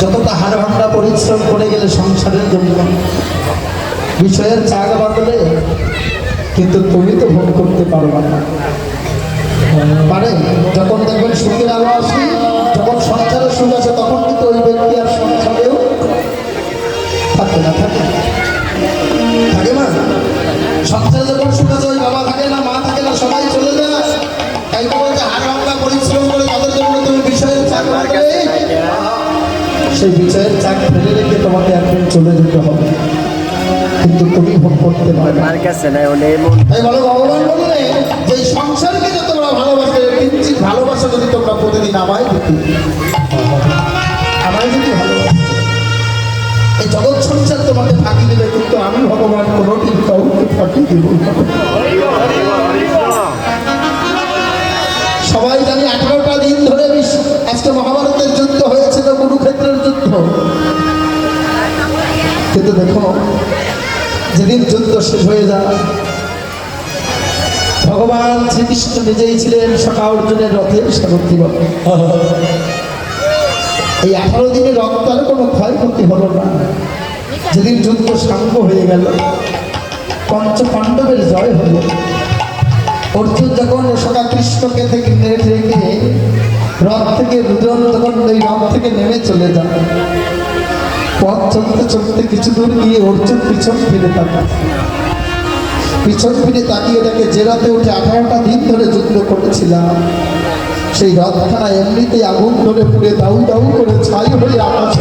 যতটা হাড় ভাঙা পরিশ্রম করে গেলে সংসারের জন্য। বিষয়ের চাক বাঁধলে কিন্তু তুমি তো ভোগ করতে পারবে না। মানে যখন দেখবেন সুখের আলো আসে, যখন সংসারে সুখ আছে তখন কিন্তু ওই ব্যক্তি আর সংসারেও থাকে না, থাকে। থাকে না? সংসারে যখন সুখ আছে ওই বাবা থাকে না, মা থাকে না, সবাই চলে যায়। তাই বলছে হাড় ভাঙা পরিশ্রম করে তাদের জন্য তুমি বিষয়ের চাক বাঁধলে সেই বিষয়ের চাক ফেলে রেখে তোমাকে একদিন চলে যেতে হবে। কিন্তু তুমি ভোগ করতে পারবে আমার কাছে নাই এমন তাই বলো ভগবান বললে যে এই সংসারকে যে তোমরা ভালোবাসে কিঞ্চিত ভালোবাসা যদি তোমরা প্রতিদিন আমায় দিতে। আমায় যদি ভালোবাসে এই জগৎ সংসার তোমাকে ফাঁকি দেবে কিন্তু আমি ভগবান কোনোদিন কাউকে ফাঁকি দেব। সবাই জানি আঠারোটা দিন ধরে বিশ্ব আজকে কুরুক্ষেত্রের যুদ্ধ কিন্তু দেখো, যেদিন যুদ্ধ শেষ হয়ে যায়, ভগবান শ্রীকৃষ্ণ নিজেই ছিলেন সখা অর্জুনের রথের বাবা এই আঠারো দিনে রক্তার কোনো ক্ষয়ক্ষতি হলো না। যেদিন যুদ্ধ সাঙ্গ হয়ে গেল পঞ্চ পাণ্ডবের জয় হলো। অর্জুন যখন সখা কৃষ্ণকে থেকে রেখে রথ থেকে দুজন যখন এই রথ থেকে নেমে চলে যায় পথ চলতে চলতে কিছু দূর গিয়ে অর্জুন পিছন ফিরে তাকান। পিছন ফিরে তাকিয়ে তাকে জেরাতে উঠে আঠারোটা দিন ধরে যুদ্ধ করেছিলাম। সেই রথখানা এমনিতেই আগুন ধরে পুড়ে দাউ দাউ করে ছাই হয়ে আকাশ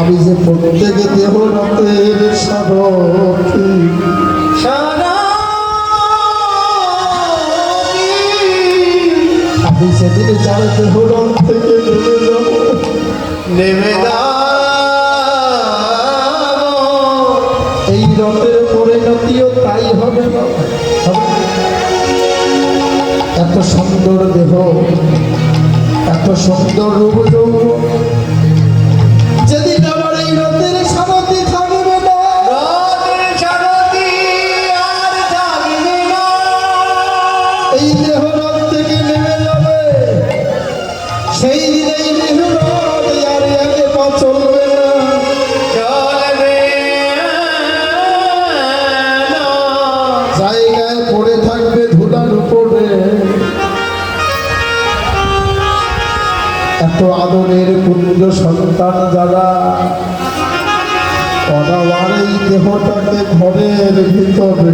আমি যে প্রত্যেকে দেহ রথের সারথি আমি সেদিন চার দেহ থেকে নেমে যাব। নেমে এই রথের পরিণতিও তাই হবে না। এত সুন্দর দেহ এত সুন্দর রূপ আদরের পুত্র সন্তান যারা অনাবার এই দেহটাকে ঘরের ভিতরে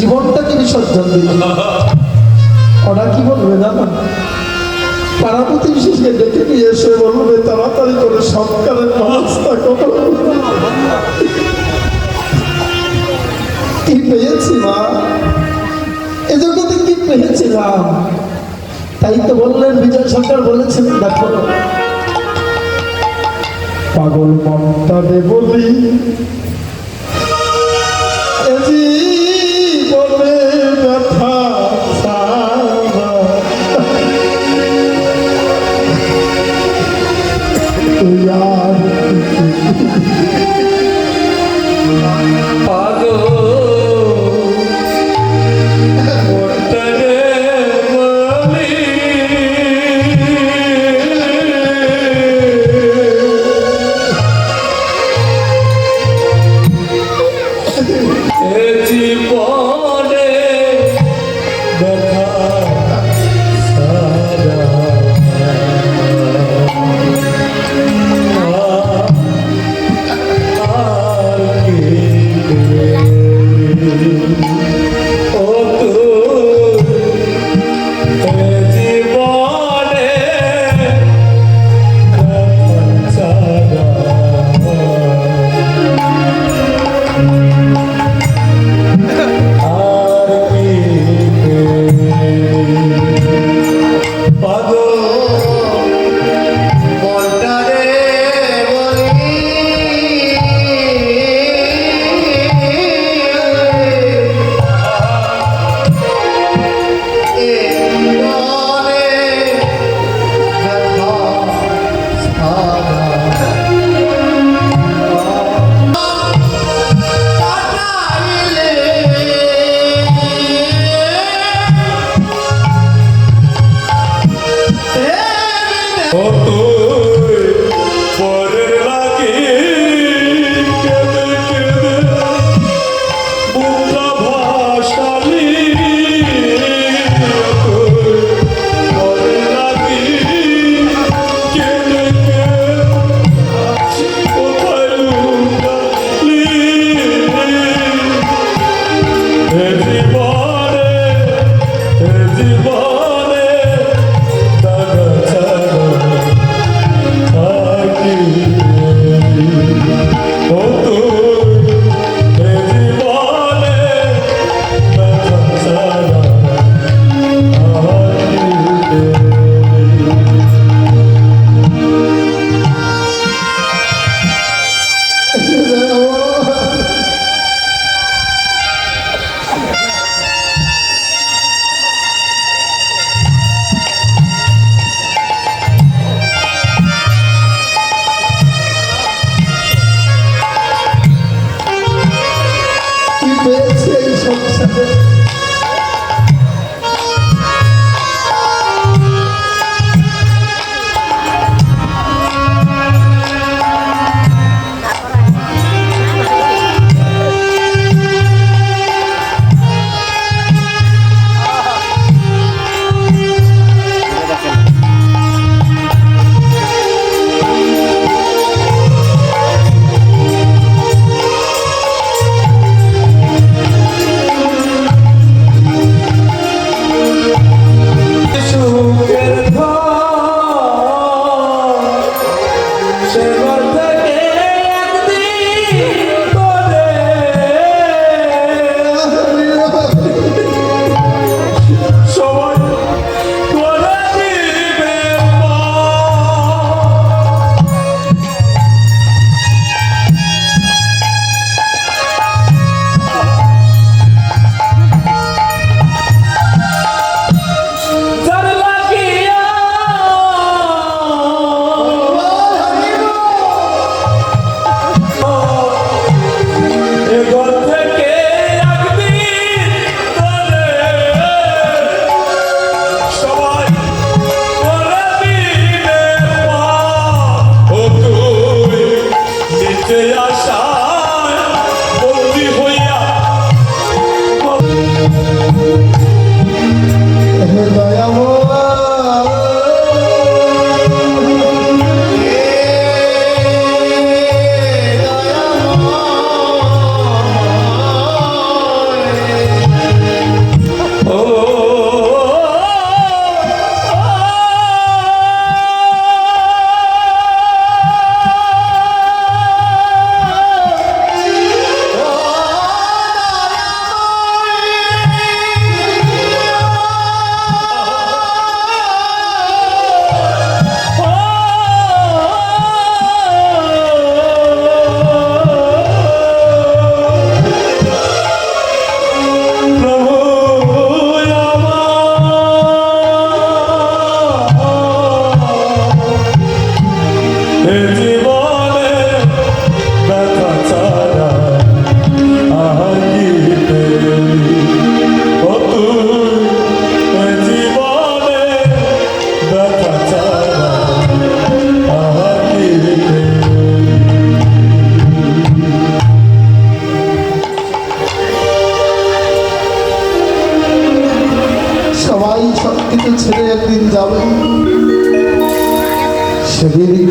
জীবনটাকে বিসর্জন দিলেন, ওরা কি বলবে জানেন পাড়া প্রতিবেশীকে ডেকে নিয়ে এসে বলবে, তাড়াতাড়ি করে সরকারের ব্যবস্থা করো। কি পেয়েছি, মা? এজন্য তো কি পেয়েছিলাম? তাই তো বললেন, বিজয় সরকার বলেছেন, দেখো। পাগল মনটা দে বলি। এ জীবনে ব্যথা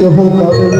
কেহ কারণে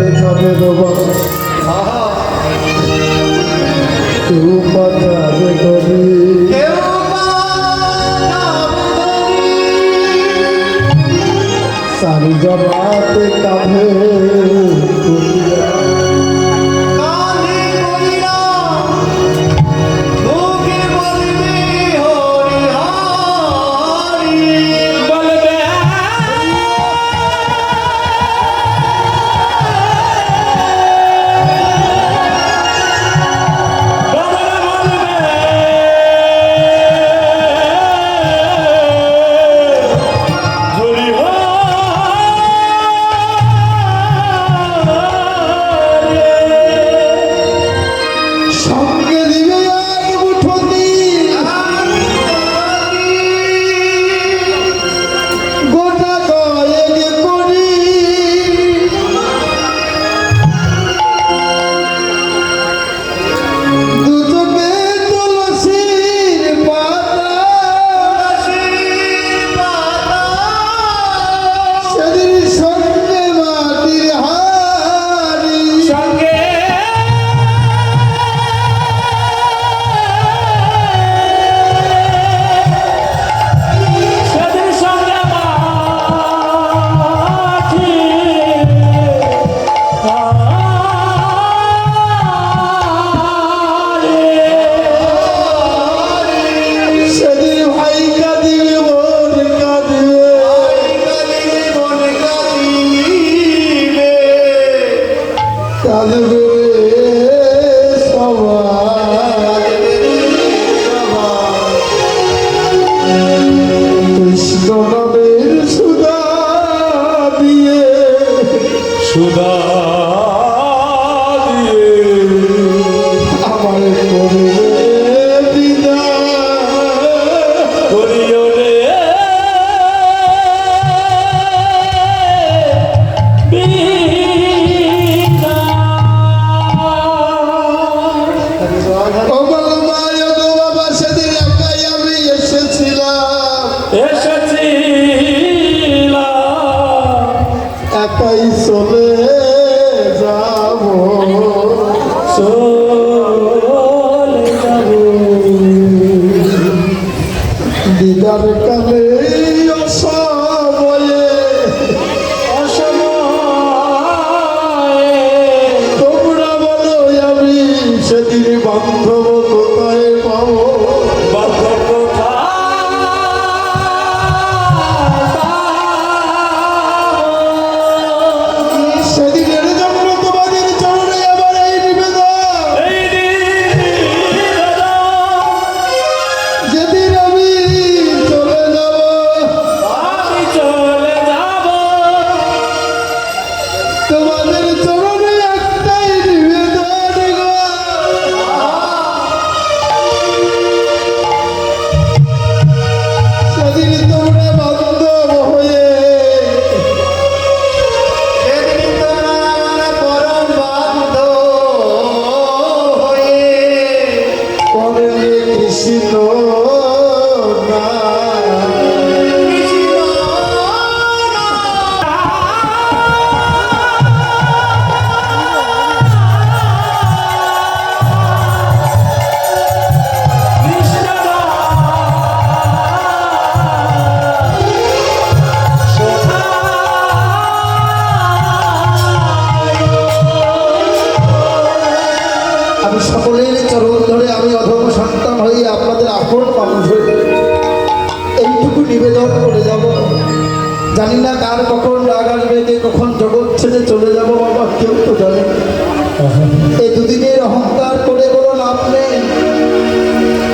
নেই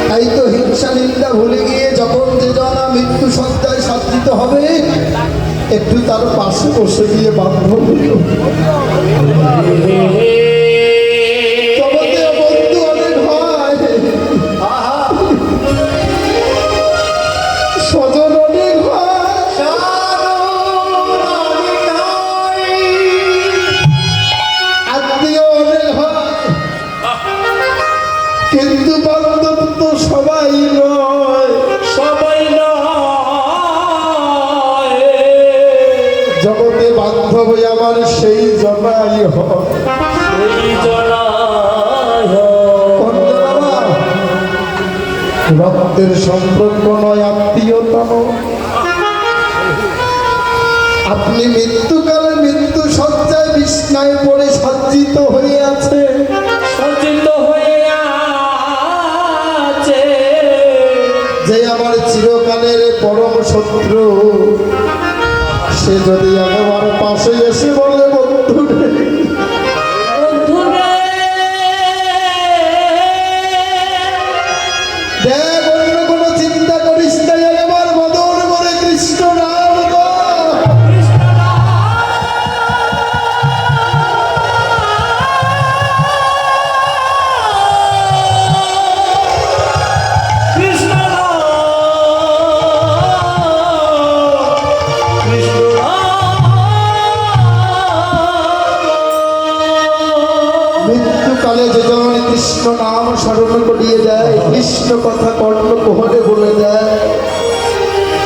তাই তো হিংসা নিন্দা ভুলে গিয়ে যখন যে জনা মৃত্যু সজ্জায় সাজ্জিত হবে, একটু তার পাশে বসে দিয়ে বাধ্য হইল রক্তের সম্পর্ক নয় আত্মীয়তা আপনি মৃত্যুকালে মৃত্যু সজ্জায় বিছনায় পড়ে সজ্জিত হয়ে আছে। হয়ে আছে। যে আমার চিরকালের পরম শত্রু সে যদি আমার পাশে এসে বলে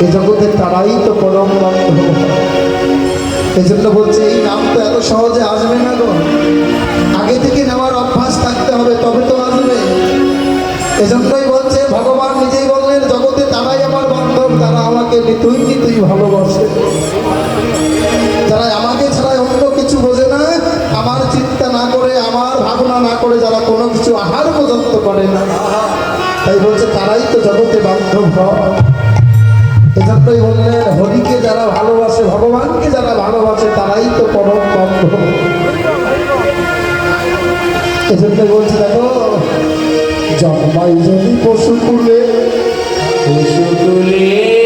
এ জগতে তারাই তো পরম এই জন্য বলছে, এই নাম তো এত সহজে আসবে না গো। আগে থেকে নেওয়ার অভ্যাস থাকতে হবে, তবে তো আসবে। এজন্যই বলছে, ভগবান নিজেই বললেন, জগতে তারাই আমার বান্ধব, তারা আমাকে নিতুই নিতুই ভালোবাসে। যারা আমাকে ছাড়া অন্য কিছু বোঝে না, আমার চিন্তা না করে, আমার ভাবনা না করে, যারা কোনো কিছু আহার পর্যন্ত করে না। তাই বলছে, তারাই তো জগতে বান্ধব হয়। এজন্যই বললেন, হরিকে যারা ভালোবাসে, ভগবানকে যারা ভালোবাসে, তারাই তো পরম বন্ধ এজন্য বলছি, দেখো জন্মাই যদি পশু কুলে পশুতুলে তবু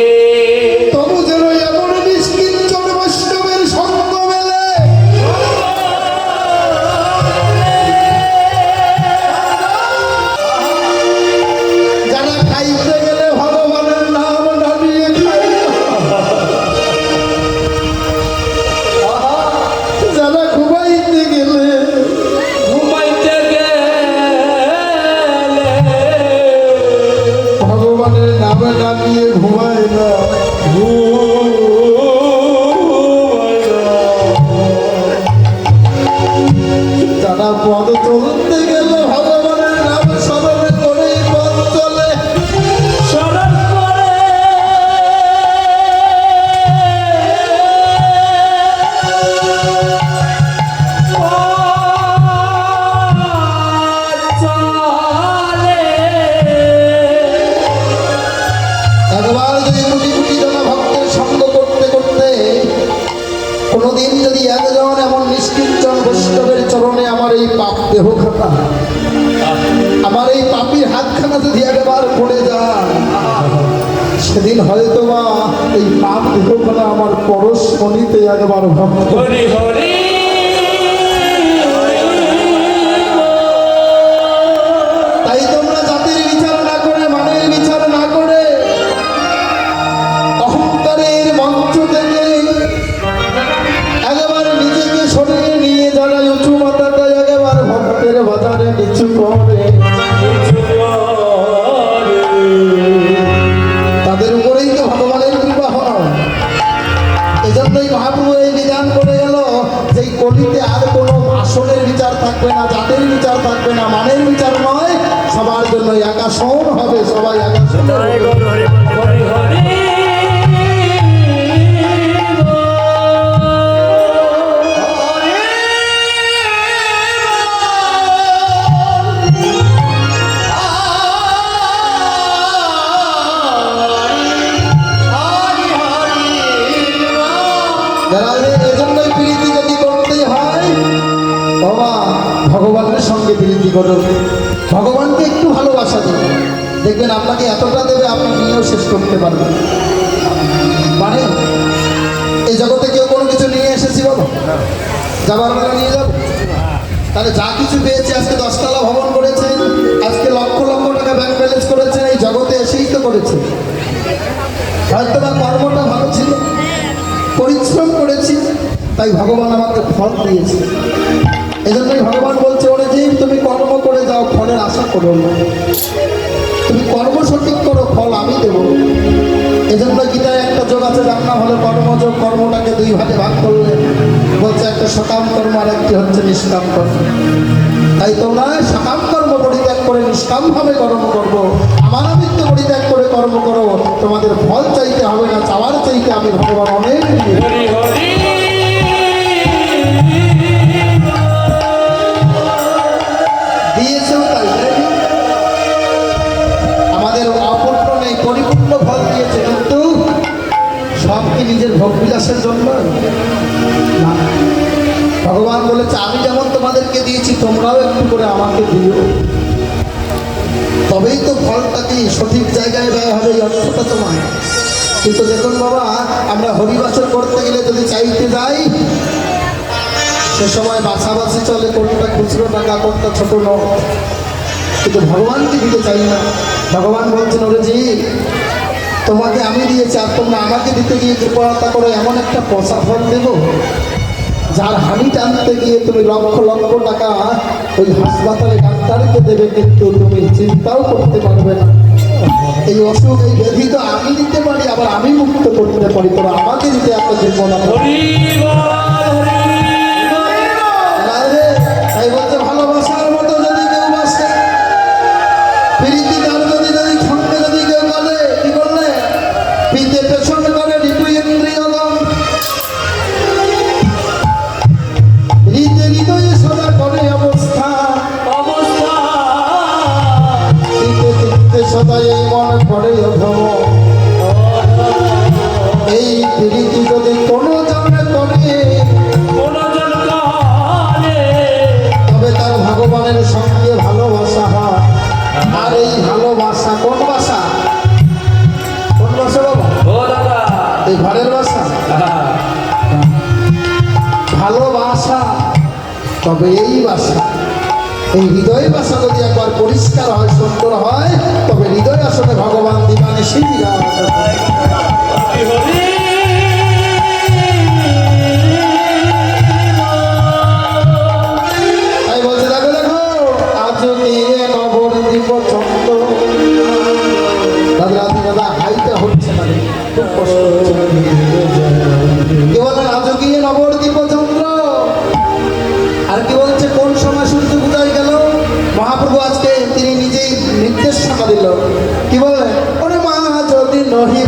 কোনোদিন যদি একজন এমন নিষ্কিঞ্চন বৈষ্ণবের চরণে আমার এই পাপ দেহ খাতা আমার এই পাপির হাতখানা যদি একবার পড়ে যায়, সেদিন হয়তো বা এই পাপ দেহখানা আমার পরশ মনিতে একবার ভক্ত জন্য করতে পারবেন মানে এই জগতে কেউ কোনো কিছু নিয়ে এসেছি বাবা যাবার বেলা নিয়ে যাব? তাহলে যা কিছু পেয়েছে আজকে দশতলা ভবন করেছেন, আজকে লক্ষ লক্ষ টাকা ব্যাংক ব্যালেন্স করেছেন, এই জগতে এসেই তো করেছে। হয়তো বা কর্মটা ভালো ছিল, পরিশ্রম করেছি, তাই ভগবান আমাকে ফল দিয়েছে। এজন্যই ভগবান বলছে, ওরে যে তুমি কর্ম করে যাও, ফলের আশা করো না। দুই ভাগে ভাগ করলে বলছে একটা সকাম কর্ম আর একটি হচ্ছে নিষ্কাম কর্ম তাই তোমরা সকাম কর্ম পরিত্যাগ করে নিষ্কামভাবে কর্ম করব। আমার আমিত্ব পরিত্যাগ করে কর্ম করো। তোমাদের ফল চাইতে হবে না, চাওয়ার চাইতে আমি ভগবান অনেক কি নিজের ভোগ বিলাসের জন্য না। ভগবান বলেছে, আমি যেমন তোমাদেরকে দিয়েছি, তোমরাও একটু করে আমাকে দিও। তবেই তো ফলটা কি সঠিক জায়গায় ব্যয় হবে, এই অর্থটা তোমার কিন্তু দেখুন বাবা, আমরা হরিবাসর করতে গেলে যদি চাইতে যাই, সে সময় বাছাবাছি চলে, কোনটা খুচরো টাকা কোনটা ছোট নোট কিন্তু ভগবানকে দিতে চাই না। ভগবান বলছেন, ওরে জি তোমাকে আমি দিয়েছি আর তোমরা আমাকে দিতে গিয়ে কৃপণতা করো, এমন একটা পচা ফল দেব যার হানি টানতে গিয়ে তুমি লক্ষ লক্ষ টাকা ওই হাসপাতালে ডাক্তারকে দেবে, কিন্তু তুমি চিন্তাও করতে পারবে না। এই অসুখ, এই ব্যাধি তো আমি দিতে পারি, আবার আমি মুক্ত করতে পারি, তোরা আমাকে দিতে এত দুর্বলতা হৃদে চিত্তে এই মনে করে ভ্রম এই প্রীতি যদি কোনো জনে করে তবে তার ভগবানের সঙ্গে ভালোবাসা হয়। আর এই ভালোবাসা কোন বাসা? কোন বাসা বাবা? এই ঘরের বাসা? ভালোবাসা তবে এই বাসা। এই হৃদয় বাসা যদি একবার পরিষ্কার হয়, সুন্দর হয়, তবে হৃদয় আসলে ভগবান দিবানে শিবিরা নিয়ে নবর দীপ চন্দ্র দাদা রাধে নির্দেশনা দিল কি বলে? ওরে মা যদি নহি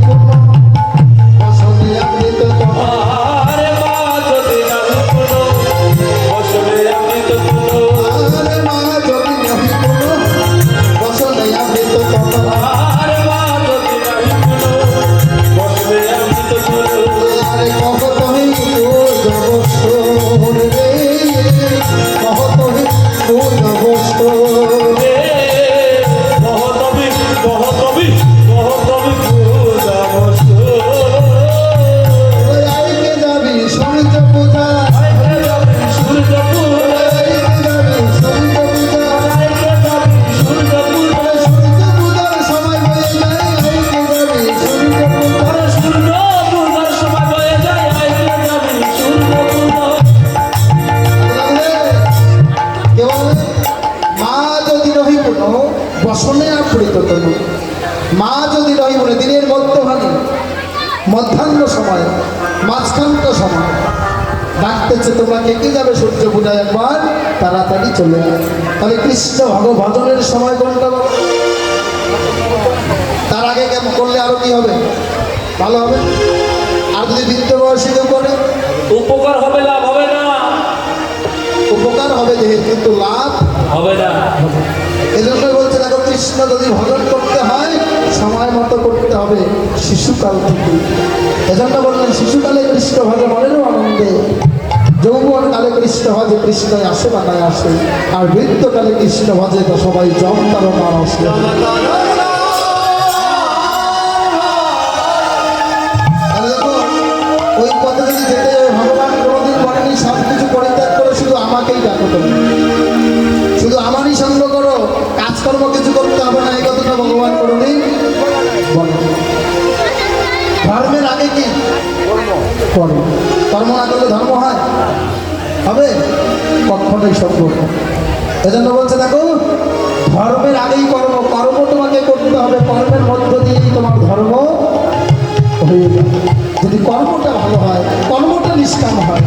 ডাকতেছে তোমরা কে কে যাবে সূর্য পূজায় একবার? তাড়াতাড়ি চলে যায় তাহলে কৃষ্ণ ভজনের সময় কোনটা? তার আগে কেমন করলে আরও কি হবে? ভালো হবে? আর যদি বৃদ্ধ বয়সী কেউ করে? উপকার হবে লাভ হবে না। উপকার হবে যে কিন্তু লাভ হবে না। এজন্য বলছে দেখো কৃষ্ণ যদি ভজন করতে হয় সময় মতো করতে হবে শিশুকাল থেকে। এজন্য বললেন শিশুকালে কৃষ্ণ ভজন মনেরও আনন্দে। যৌবন কালে কৃষ্ণ ভজে কৃষ্ণ আসে বা নাই আসে, আর বৃদ্ধকালে কৃষ্ণ ভজে তো সবাই জম তার আসে। ওই যেতে ভগবান কোনোদিন সব কিছু করে শুধু আমাকেই আমারই সঙ্গ করো, কাজকর্ম কিছু করতে হবে না, এই কথাটা ভগবান কোনোদিন ধর্মের আগে কি? কর্ম। কর্ম না করলে ধর্ম হয়। হবে? কখনোই সম্ভব এজন্য বলছে, দেখো, ধর্মের আগেই কর্ম। কর্ম তোমাকে করতে হবে। কর্মের মধ্য দিয়েই তোমার ধর্ম যদি কর্মটা ভালো হয়, কর্মটা নিষ্কাম হয়,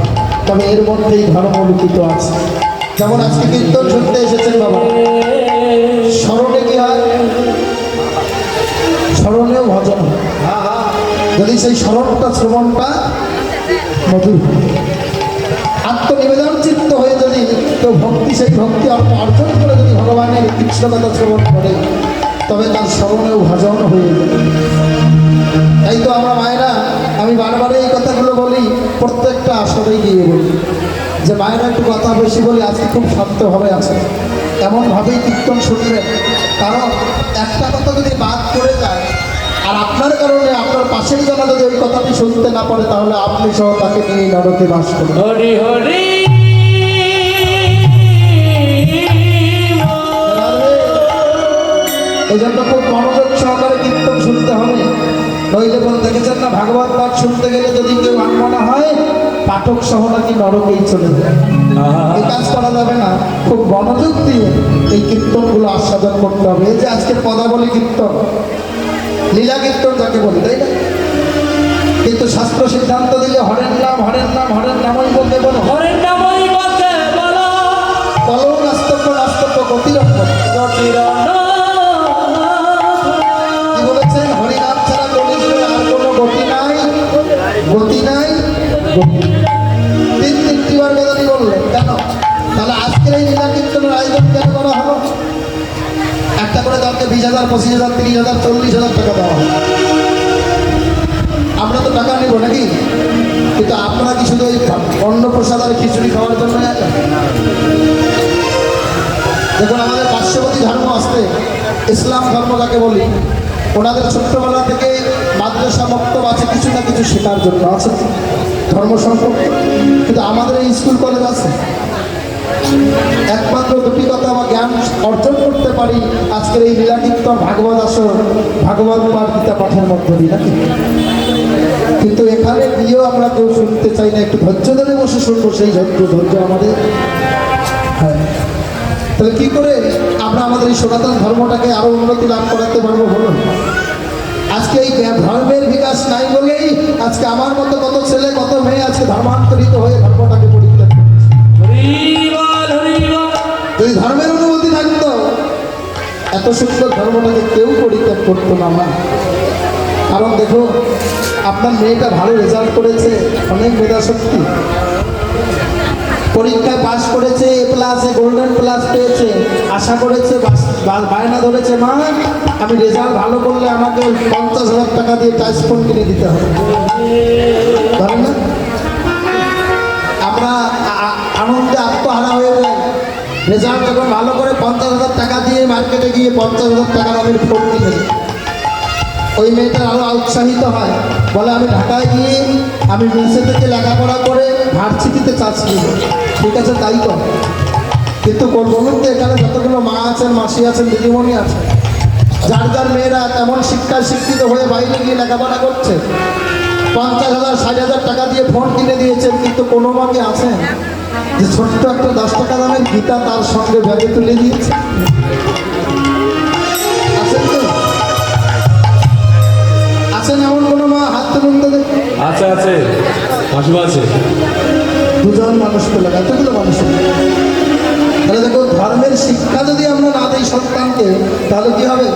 তবে এর মধ্যেই ধর্ম লুকিত আছে। যেমন আজকে কীর্তন শুনতে এসেছেন বাবা। স্মরণে কি হয়? স্মরণেও ভজন হয়। যদি সেই স্মরণটা শ্রবণটা মধুর। আত্মনিবেদন চিত্ত হয়ে যদি কেউ ভক্তি, সেই ভক্তি অর্জন করে যদি ভগবানের কৃষ্ণকথা শ্রবণ করে, তবে তার স্মরণেও ভজন হয়ে যাবে তাই তো আমরা মায়েরা, আমি বারবারই এই কথাগুলো বলি, প্রত্যেকটা আসরেই গিয়ে বলি, যে মায়েরা একটু কথা বেশি বলি, আজকে খুব শান্তভাবে আছে এমনভাবেই কীর্তন শুনবেন কারণ একটা কথা যদি বাদ করে যায় আর আপনার কারণে আপনার পাশের জনা যদি ওই কথাটি শুনতে না পারে তাহলে আপনি সহ তাকে নিয়ে নরকে বাস করবেন হরি হরি এই জন্য খুব মনোযোগ সহকারে কীর্তন শুনতে হবে। নইলে বলে দেখেছেন না ভাগবত পাঠ শুনতে গেলে যদি কেউ আনমনা হয় পাঠক সহ নাকি নরকেই চলে যায়। এই কাজ করা যাবে না। খুব মনোযোগ দিয়ে এই কীর্তনগুলো আস্বাদন করতে হবে। এই যে আজকে পদাবলী কীর্তন লীলা কীর্তন যাকে বলি তাই না? কিন্তু শাস্ত্র সিদ্ধান্ত দিলে হরেন নাম হরেন নাম হরেন নামই বলতে বলো। হরের নামই বলতে বলো। কলম নাস্তব্য নাস্তব্য গতিরক্ষ গতি নাই। গতি নাই? তিন বেদানি বললেন কেন? তাহলে আজকের এই লীলা কীর্তনের আয়োজন কেন করা হলো? করে দরকে বিশ হাজার, পঁচিশ হাজার, তিরিশ হাজার, চল্লিশ হাজার টাকা দেওয়া হয় আমরা তো টাকা নিব নাকি? কিন্তু আপনারা কি শুধু ওই অন্নপ্রসাদ আর খিচুড়ি খাওয়ার জন্য এলেন? দেখুন, আমাদের পার্শ্ববর্তী ধর্ম আসতে ইসলাম ধর্ম যাকে বলি, ওনাদের ছোট্টবেলা থেকে মাদ্রাসা বক্তব্য আছে, কিছু না কিছু শেখার জন্য আছে। ধর্ম সম্পর্কে। কিন্তু আমাদের এই স্কুল কলেজ আছে। একমাত্র দুটি কথা বা জ্ঞান আজকের এই লীলা কীর্তন ভাগবত আসর ভাগবত পাঠ গীতা পাঠের মধ্য দিয়ে নাকি? কিন্তু এখানে গিয়েও আমরা কেউ শুনতে চাই না একটু ধৈর্য ধরে বসে শুনব সেই ধৈর্য ধৈর্য আমাদের। হ্যাঁ। তাহলে কি করে আমরা আমাদের এই সনাতন ধর্মটাকে আরও উন্নতি লাভ করাতে পারব বলুন? আজকে এই ধর্মের বিকাশ নাই বলেই আজকে আমার মতো কত ছেলে কত মেয়ে আজকে ধর্মান্তরিত হয়ে ধর্মটাকে পরিত্যাগ করছে। যদি ধর্মের এত সুন্দর ধর্মটাকে কেউ পরিত্যাগ করতো না মা। কারণ দেখো, আপনার মেয়েটা ভালো রেজাল্ট করেছে, অনেক মেধা শক্তি পরীক্ষায় পাশ করেছে এ প্লাসে গোল্ডেন প্লাস পেয়েছে। আশা করেছে বায়না ধরেছে, মা, আমি রেজাল্ট ভালো করলে আমাকে পঞ্চাশ হাজার টাকা দিয়ে টাচ ফোন কিনে দিতে হবে। না? রেজাল্ট যখন ভালো করে পঞ্চাশ হাজার টাকা দিয়ে মার্কেটে গিয়ে পঞ্চাশ হাজার টাকা দামের ফোন কিনে ওই মেয়েটা আরও উৎসাহিত হয়, বলে, আমি ঢাকায় গিয়ে আমি মেসে থেকে লেখাপড়া করে ভার্সিটিতে চাষ নিব। ঠিক আছে, তাই কর। কিন্তু কোন বলুন তো, এখানে যতগুলো মা আছেন, মাসি আছেন, দিদিমণি আছেন, যার যার মেয়েরা তেমন শিক্ষায় শিক্ষিত হয়ে বাইরে গিয়ে লেখাপড়া করছে, পঞ্চাশ হাজার, ষাট হাজার টাকা দিয়ে ফোন কিনে দিয়েছেন, কিন্তু কোনো মাকে আছেন? যে ছোট্ট একটা দশ টাকা দামের গীতা তার সঙ্গে ব্যাগে তুলে দিয়েছে। আছেন এমন কোনো মা হাত তুলুন তো আছে আছে। মাসিমা আছে। দুজন মানুষ পেলাম এতগুলো মানুষ তাহলে দেখো ধর্মের শিক্ষা যদি আমরা না দিই সন্তানকে তাহলে কি হবে?